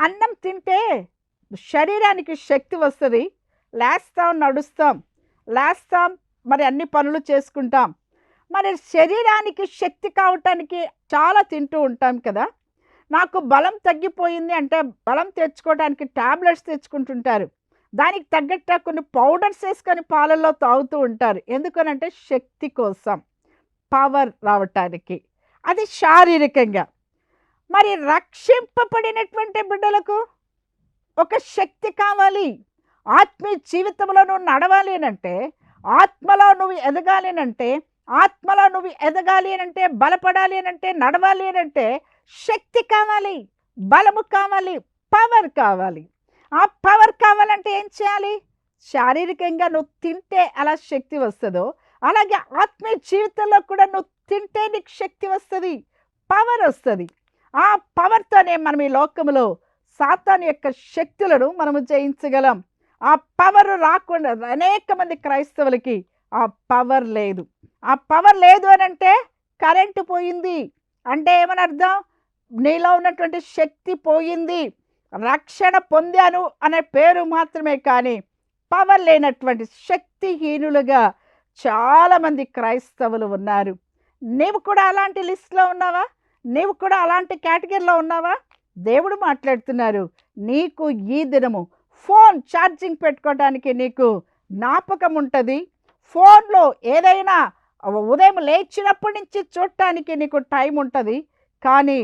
అన్నం తింటే శరీరానికి శక్తి వస్తుంది. లేస్తాం నడుస్తాం. లేస్తాం మరి అన్ని పనులు చేసుకుంటాం. మరి శరీరానికి శక్తి కావటానికి చాలా తింటూ ఉంటాం కదా. నాకు బలం తగ్గిపోయింది అంటే బలం తెచ్చుకోవడానికి టాబ్లెట్స్ తెచ్చుకుంటుంటారు. దానికి తగ్గట్టు కొన్ని పౌడర్స్ వేసుకొని పాలల్లో తాగుతూ ఉంటారు. ఎందుకనంటే శక్తి కోసం పవర్ రావటానికి. అది శారీరకంగా. మరి రక్షింపబడినటువంటి బిడ్డలకు ఒక శక్తి కావాలి. ఆత్మీయ జీవితంలో నువ్వు నడవాలి అంటే ఆత్మలో నువ్వు ఎదగాలి అంటే ఆత్మలో నువ్వు ఎదగాలి అంటే బలపడాలి అంటే నడవాలి అంటే శక్తి కావాలి బలము కావాలి పవర్ కావాలి. ఆ పవర్ కావాలంటే ఏం చేయాలి? శారీరకంగా నువ్వు తింటే అలా శక్తి వస్తుందో అలాగే ఆత్మీయ జీవితంలో కూడా నువ్వు తింటే నీకు శక్తి వస్తుంది పవర్ వస్తుంది. ఆ పవర్తోనే మనం ఈ లోకంలో సాతాన్ యొక్క శక్తులను మనము జయించగలం. ఆ పవర్ రాకుండా అనేక మంది క్రైస్తవులకి ఆ పవర్ లేదు. ఆ పవర్ లేదు అని అంటే కరెంటు పోయింది. అంటే ఏమని అర్థం నీలో ఉన్నటువంటి శక్తి పోయింది. రక్షణ పొందాను అనే పేరు మాత్రమే కానీ పవర్ లేనటువంటి శక్తిహీనులుగా చాలామంది క్రైస్తవులు ఉన్నారు. నీవు కూడా అలాంటి లిస్ట్లో ఉన్నావా? నీవు కూడా అలాంటి కేటగిరీలో ఉన్నావా? దేవుడు మాట్లాడుతున్నారు. నీకు ఈ దినము ఫోన్ ఛార్జింగ్ పెట్టుకోవడానికి నీకు జ్ఞాపకం ఉంటుంది. ఫోన్లో ఏదైనా ఉదయం లేచినప్పటి నుంచి చూడటానికి నీకు టైం ఉంటుంది. కానీ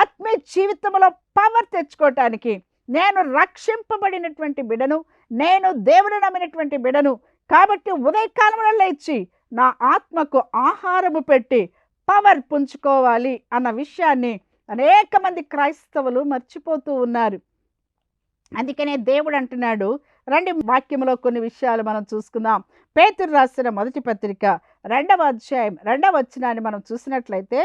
ఆత్మీయ జీవితంలో పవర్ తెచ్చుకోవటానికి నేను రక్షింపబడినటువంటి బిడను నేను దేవుని నమ్మినటువంటి బిడను. కాబట్టి ఉదయకాలంలో లేచి నా ఆత్మకు ఆహారము పెట్టి పవర్ పుంజుకోవాలి అన్న విషయాన్ని అనేక మంది క్రైస్తవులు మర్చిపోతూ ఉన్నారు. అందుకనే దేవుడు అంటున్నాడు. రండి వాక్యంలో కొన్ని విషయాలు మనం చూసుకుందాం. పేతురు రాసిన మొదటి పత్రిక రెండవ అధ్యాయం రెండవ వచనాన్ని మనం చూసినట్లయితే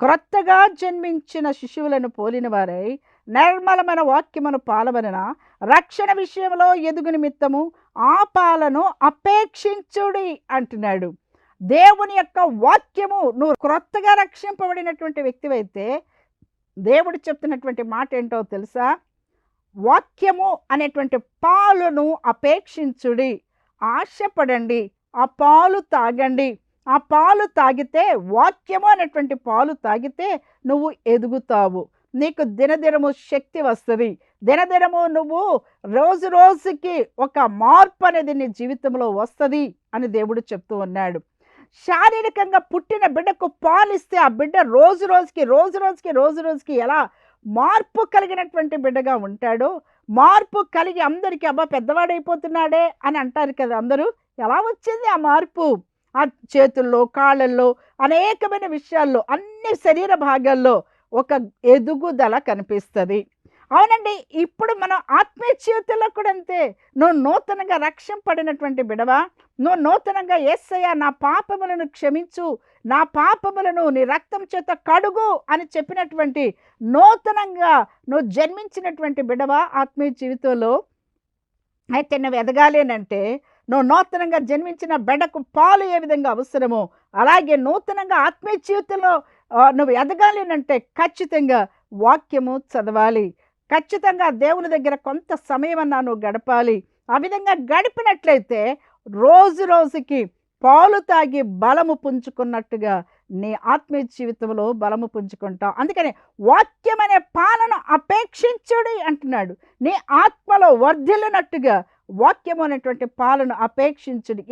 క్రొత్తగా జన్మించిన శిశువులను పోలిన వారై నిర్మలమైన వాక్యమును పాలవలన రక్షణ విషయంలో ఎదుగు నిమిత్తము ఆ పాలను అపేక్షించుడి అంటున్నాడు. దేవుని యొక్క వాక్యము నువ్వు క్రొత్తగా రక్షింపబడినటువంటి వ్యక్తివైతే దేవుడు చెప్తున్నటువంటి మాట ఏంటో తెలుసా? వాక్యము అనేటువంటి పాలును అపేక్షించుడి. ఆశపడండి ఆ పాలు తాగండి. ఆ పాలు తాగితే వాక్యము అనేటువంటి పాలు తాగితే నువ్వు ఎదుగుతావు. నీకు దినదినము శక్తి వస్తుంది. దినదినము నువ్వు రోజు రోజుకి ఒక మార్పు అనేది నీ జీవితంలో వస్తుంది అని దేవుడు చెప్తూ ఉన్నాడు. శారీరకంగా పుట్టిన బిడ్డకు పాలిస్తే ఆ బిడ్డ రోజు రోజుకి రోజు రోజుకి రోజు రోజుకి ఎలా మార్పు కలిగినటువంటి బిడ్డగా ఉంటాడో మార్పు కలిగి అందరికీ అబ్బా పెద్దవాడైపోతున్నాడే అని అంటారు కదా అందరూ. ఎలా వచ్చింది ఆ మార్పు? ఆ చేతుల్లో కాళ్ళల్లో అనేకమైన విషయాల్లో అన్ని శరీర భాగాల్లో ఒక ఎదుగుదల కనిపిస్తుంది. అవునండి ఇప్పుడు మనం ఆత్మీయ జీవితంలో కూడా అంతే. నువ్వు నూతనంగా రక్షింపడినటువంటి బిడవా. నువ్వు నూతనంగా ఏసయ్య నా పాపములను క్షమించు. నా పాపములను నీ రక్తం చేత కడుగు అని చెప్పినటువంటి నూతనంగా నువ్వు జన్మించినటువంటి బిడవా ఆత్మీయ జీవితంలో. అయితే నువ్వు ఎదగాలేనంటే నువ్వు నూతనంగా జన్మించిన బిడ్డకు పాలు ఏ విధంగా అవసరమో అలాగే నూతనంగా ఆత్మీయ జీవితంలో నువ్వు ఎదగాలేనంటే ఖచ్చితంగా వాక్యము చదవాలి. ఖచ్చితంగా దేవుని దగ్గర కొంత సమయం అన్నా నువ్వు గడపాలి. ఆ విధంగా గడిపినట్లయితే రోజు రోజుకి పాలు తాగి బలము పుంజుకున్నట్టుగా నీ ఆత్మీయ జీవితంలో బలము పుంజుకుంటావు. అందుకని వాక్యం అనే పాలన అపేక్షించుడి అంటున్నాడు. నీ ఆత్మలో వర్ధిల్లినట్టుగా వాక్యం అనేటువంటి పాలను అపేక్షించుడి.